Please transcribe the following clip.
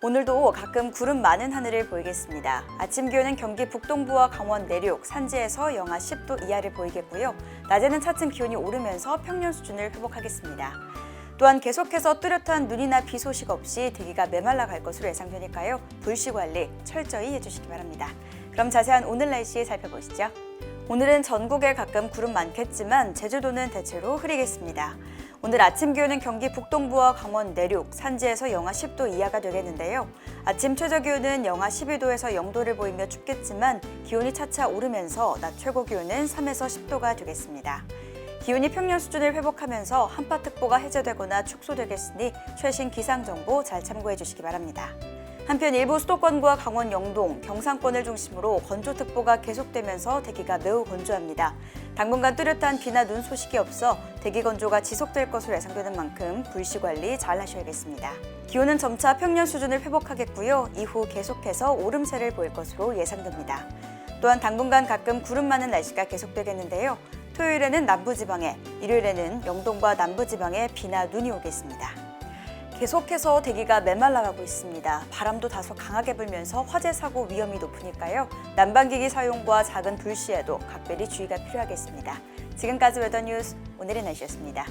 오늘도 가끔 구름 많은 하늘을 보이겠습니다. 아침 기온은 경기 북동부와 강원 내륙, 산지에서 영하 10도 이하를 보이겠고요. 낮에는 차츰 기온이 오르면서 평년 수준을 회복하겠습니다. 또한 계속해서 뚜렷한 눈이나 비 소식 없이 대기가 메말라 갈 것으로 예상되니까요. 불씨 관리 철저히 해주시기 바랍니다. 그럼 자세한 오늘 날씨 살펴보시죠. 오늘은 전국에 가끔 구름 많겠지만 제주도는 대체로 흐리겠습니다. 오늘 아침 기온은 경기 북동부와 강원 내륙, 산지에서 영하 10도 이하가 되겠는데요. 아침 최저 기온은 영하 12도에서 0도를 보이며 춥겠지만 기온이 차차 오르면서 낮 최고 기온은 3에서 10도가 되겠습니다. 기온이 평년 수준을 회복하면서 한파특보가 해제되거나 축소되겠으니 최신 기상 정보 잘 참고해 주시기 바랍니다. 한편 일부 수도권과 강원 영동, 경상권을 중심으로 건조특보가 계속되면서 대기가 매우 건조합니다. 당분간 뚜렷한 비나 눈 소식이 없어 대기 건조가 지속될 것으로 예상되는 만큼 불씨 관리 잘 하셔야겠습니다. 기온은 점차 평년 수준을 회복하겠고요. 이후 계속해서 오름세를 보일 것으로 예상됩니다. 또한 당분간 가끔 구름 많은 날씨가 계속되겠는데요. 토요일에는 남부지방에, 일요일에는 영동과 남부지방에 비나 눈이 오겠습니다. 계속해서 대기가 메말라가고 있습니다. 바람도 다소 강하게 불면서 화재 사고 위험이 높으니까요. 난방기기 사용과 작은 불씨에도 각별히 주의가 필요하겠습니다. 지금까지 웨더뉴스 오늘의 날씨였습니다.